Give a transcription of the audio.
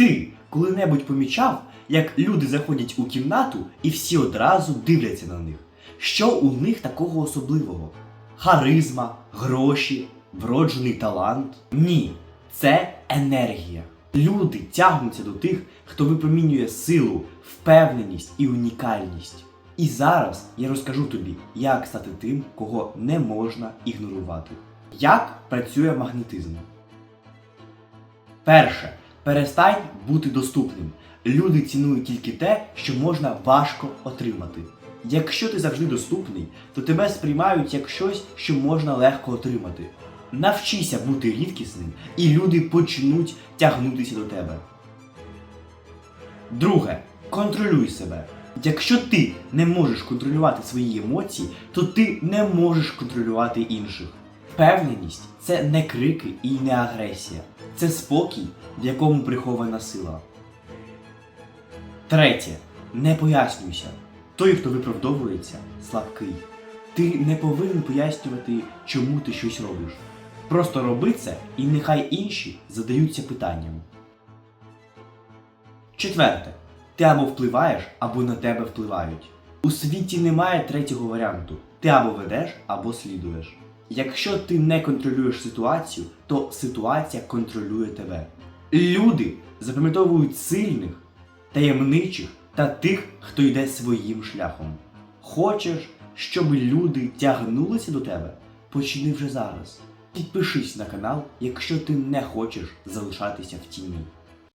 Ти коли-небудь помічав, як люди заходять у кімнату і всі одразу дивляться на них. Що у них такого особливого? Харизма, гроші, вроджений талант? Ні, це енергія. Люди тягнуться до тих, хто випромінює силу, впевненість і унікальність. І зараз я розкажу тобі, як стати тим, кого не можна ігнорувати. Як працює магнетизм? Перше. Перестань бути доступним. Люди цінують тільки те, що можна важко отримати. Якщо ти завжди доступний, то тебе сприймають як щось, що можна легко отримати. Навчися бути рідкісним, і люди почнуть тягнутися до тебе. Друге. Контролюй себе. Якщо ти не можеш контролювати свої емоції, то ти не можеш контролювати інших. Впевненість це не крики і не агресія. Це спокій, в якому прихована сила. Третє. Не пояснюйся. Той, хто виправдовується, слабкий. Ти не повинен пояснювати, чому ти щось робиш. Просто роби це, і нехай інші задаються питанням. Четверте. Ти або впливаєш, або на тебе впливають. У світі немає третього варіанту. Ти або ведеш, або слідуєш. Якщо ти не контролюєш ситуацію, то ситуація контролює тебе. Люди запам'ятовують сильних, таємничих та тих, хто йде своїм шляхом. Хочеш, щоб люди тягнулися до тебе? Почни вже зараз. Підпишись на канал, якщо ти не хочеш залишатися в тіні.